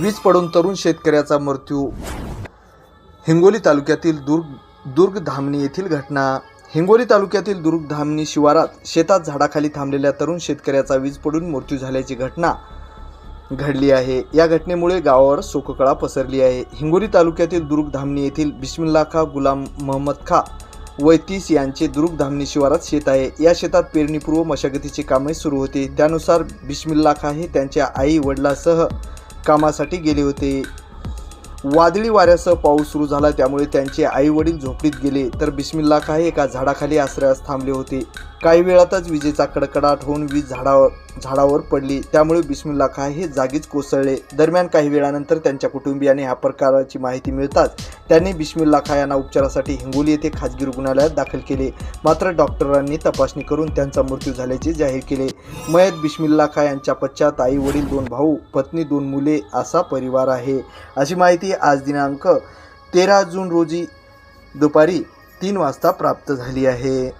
वीज पडून तरुण शेतकऱ्याचा मृत्यू. हिंगोली तालुक्यातील दुर्ग दुर्ग धामणी येथील घटना. हिंगोली तालुक्यातील दुर्ग धामणी शिवारात शेतात झाडाखाली थांबलेल्या तरुण शेतकऱ्याचा वीज पडून मृत्यू झाल्याची घटना घडली आहे. या घटनेमुळे गावावर शोककळा पसरली आहे. हिंगोली तालुक्यातील दुर्ग धामणी येथील बिस्मिल्ला खा गुलाम महम्मद खा वैतीस यांचे दुर्ग धामणी शिवारात शेत आहे. या शेतात पेरणीपूर्व मशागतीची कामे सुरू होती. त्यानुसार बिस्मिल्ला खा हे त्यांच्या आई वडिलासह कामासाठी गेले होते. वादळी वाऱ्यासह पाऊस सुरू झाला त्यामुळे त्यांचे आई वडील झोपडीत गेले. तर बिस्मिल्ला काही हे एका झाडाखाली आश्रयास थांबले होते. काही वेळातच विजेचा कडकडाट होऊन वीज झाडावर झाडावर पडली. त्यामुळे बिस्मिल्ला खा हे जागीच कोसळले. दरम्यान काही वेळानंतर त्यांच्या कुटुंबियाने ह्या प्रकाराची माहिती मिळताच त्यांनी बिस्मिल्ला खा यांना उपचारासाठी हिंगोली येथे खाजगी रुग्णालयात दाखल केले. मात्र डॉक्टरांनी तपासणी करून त्यांचा मृत्यू झाल्याचे जाहीर केले. मयत बिस्मिल्ला खा यांच्या पश्चात आई वडील दोन भाऊ पत्नी दोन मुले असा परिवार आहे. अशी माहिती माहिती आज दिनांक तेरा जून रोजी दुपारी तीन वाजता प्राप्त झाली आहे.